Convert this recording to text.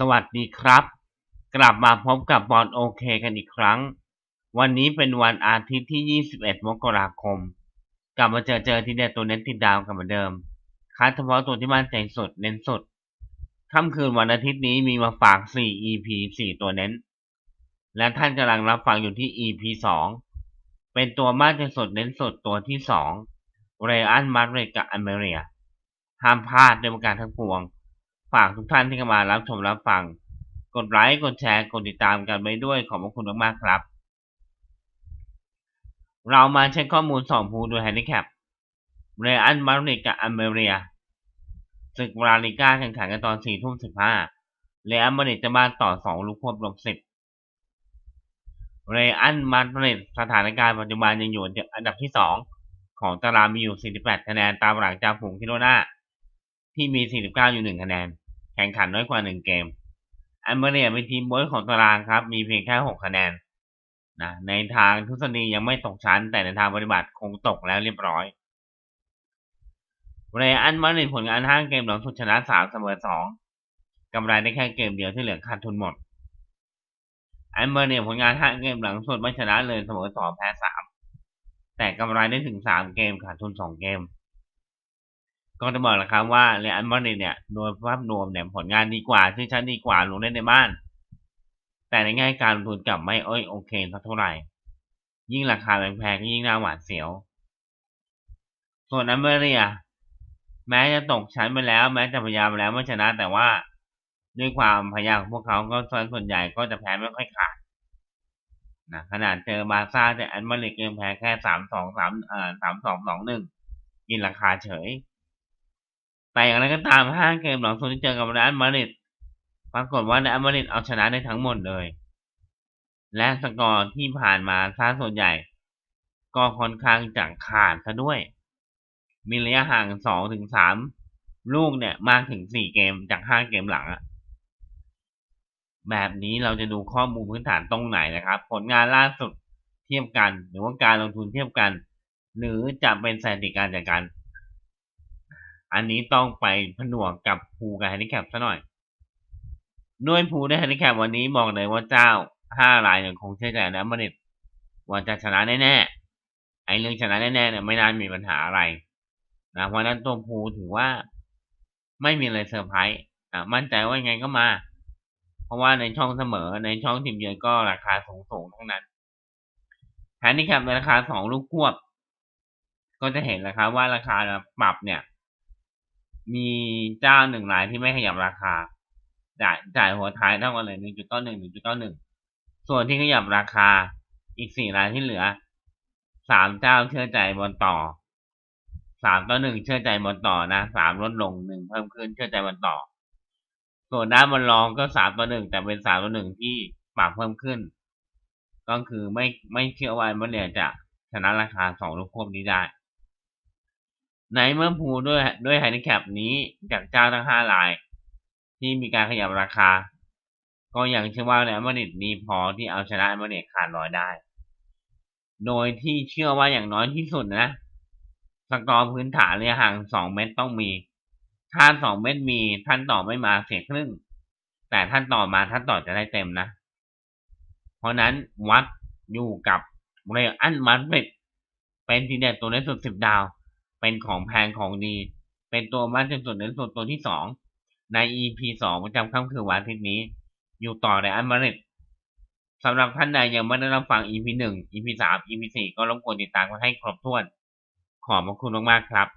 สวัสดีครับ กลับมาพบกับบอลโอเคกันอีกครั้ง วันนี้เป็นวันอาทิตย์ที่ 21 มกราคม กลับมาเจอเจอที่เด็ดตัวเน้นติดดาวกันเหมือนเดิม คัดเฉพาะตัวที่มั่นใจสุดเน้นสุดค่ำคืนวันอาทิตย์นี้มีมาฝาก 4 EP 4 ตัวเน้น และท่านกำลังรับฟังอยู่ที่ EP 2 เป็นตัวมั่นใจสุดเน้นสุดตัวที่ 2 เรอันมาร์เรกับอเมริกาห้ามพลาดในประการทั้งปวง ฝากทุกท่านที่เข้ามารับชมรับฟัง กดไลค์กดแชร์กดติดตามกันไปด้วยขอบพระคุณมากๆครับ เรามาเช็คข้อมูลสองภูโดยแฮนดิแคปเรอันมาริกกับอเมริกาศึกวราลิก้าแข่งขันกันตอน4ทุ่ม15เรอันมาริกจะมาต่อ2ลูกควบลบ10เรอันมาริกสถานการณ์ปัจจุบันยังอยู่อันดับที่2ของตารางมีอยู่ 48 คะแนนตามหลังจากฝูงคิโรนาที่มี 49 อยู่ 1 คะแนน แข่งขันน้อยกว่า1เกมอเมริกเป็นทีมบอยของตารางครับ มีเพียงแค่6คะแนนนะในทางทฤษฎียังไม่ตกชั้น แต่ในทางปฏิบัติคงตกแล้วเรียบร้อยเรอันมาดริดผลงาน5เกมหลังสุดชนะ3เสมอ2กำไรได้แค่เกมเดียวที่เหลือขาดทุนหมดอเมริกผลงาน5เกมหลังสุดไม่ชนะเลยเสมอ2แพ้3แต่กำไรได้ถึง3เกมขาดทุน2เกม ก็จะบอกแล้วครับว่าเรอันมาดริดเนี่ยโดยภาพรวมเนี่ยผลงานดีกว่าชื่อชั้นดีกว่าลงเล่นในบ้าน แต่ในแง่การลงทุนกลับไม่เอ้ยโอเคสักเท่าไหร่ ยิ่งราคาแพงๆก็ยิ่งน่าหวาดเสียว ส่วนอเมริกาแม้จะตกชั้นไปแล้ว แม้จะพยายามแล้วไม่ชนะแต่ว่าด้วยความพยายามของพวกเขาก็ส่วนใหญ่ก็จะแพ้ไม่ค่อยขาดนะขนาดเจอบาซ่าแต่อันมาริกยังแพ้แค่สามสองสามเอ่อสามสองสองหนึ่งกินราคาเฉย แต่อย่างไรก็ตามห้าเกมหลังสุดที่เจอกับอันมาริกปรากฏว่าอันมาริกเอาชนะได้ทั้งหมดเลย และสกอร์ที่ผ่านมาซะส่วนใหญ่ ก็ค่อนข้างจะขาดซะด้วย มีระยะห่างสองถึงสามลูกเนี่ยมากถึงสี่เกมจากห้าเกมหลังอะแบบนี้เราจะดูข้อมูลพื้นฐานตรงไหนนะครับ ผลงานล่าสุดเทียบกัน หรือว่าการลงทุนเทียบกัน หรือจะเป็นสถิติการจัดการ อันนี้ต้องไปผนวกกับภูกับแฮนดิแคปซะหน่อยด้วยภูได้แฮนดิแคปวันนี้บอกเลยว่าเจ้าห้ารายยังคงเชื่อใจนะมาดริดว่าจะชนะแน่ๆไอ้เรื่องชนะแน่ๆเนี่ยไม่น่ามีปัญหาอะไรนะเพราะนั้นตัวภูถือว่าไม่มีอะไรเซอร์ไพรส์อะมั่นใจว่ายังไงก็มา เพราะว่าในช่องเสมอในช่องทีมเยือนก็ราคาสูงๆทั้งนั้นแฮนดิแคปในราคาสองลูกควบ ก็จะเห็นนะครับว่าราคาปรับเนี่ย มีเจ้าหนึ่งรายที่ไม่ขยับราคา จ่ายจ่ายหัวท้ายเท่ากันเลยหนึ่งจุดเก้าหนึ่งหนึ่งจุดเก้าหนึ่งส่วนที่ขยับราคาอีกสี่รายที่เหลือสามเจ้าเชื่อใจบนต่อสามต่อหนึ่งเชื่อใจบนต่อนะสามลดลงหนึ่งเพิ่มขึ้นเชื่อใจบนต่อ ส่วนด้านบนรองก็สามต่อหนึ่งแต่เป็นสามต่อหนึ่งที่ปรับเพิ่มขึ้น ก็คือไม่ไม่เชื่อว่ามันเนี่ยจะชนะราคาสองลูกควบนี้ได้ ในเมื่อพูด้วยด้วยไฮนแคปนี้จากเจ้าทั้งห้าราย ที่มีการขยับราคา ก็ยังเชื่อว่าในอเมริกนี้พอที่เอาชนะอเมริกขาดร้อยได้ โดยที่เชื่อว่าอย่างน้อยที่สุดนะสกอร์พื้นฐานระยะห่างสองเมตรต้องมี ถ้าสองเมตรมีท่านต่อไม่มาเสียครึ่ง แต่ท่านต่อมาท่านต่อจะได้เต็มนะ เพราะนั้นวัดอยู่กับเรอันมาดริดเป็นทีเด็ดตัวในสุดสิบดาว เป็นของแพงของดี เป็นตัวมั่นจนสุดในสุดตัวที่สองใน EP สองประจำค่ำคืนวันอาทิตย์นี้ อยู่ต่อในอันมาดริดสำหรับท่านใดยังไม่ได้รับฟัง EP หนึ่ง EP สาม EP สี่ก็รบกวนติดตามกันให้ครบถ้วน ขอบพระคุณมากๆครับ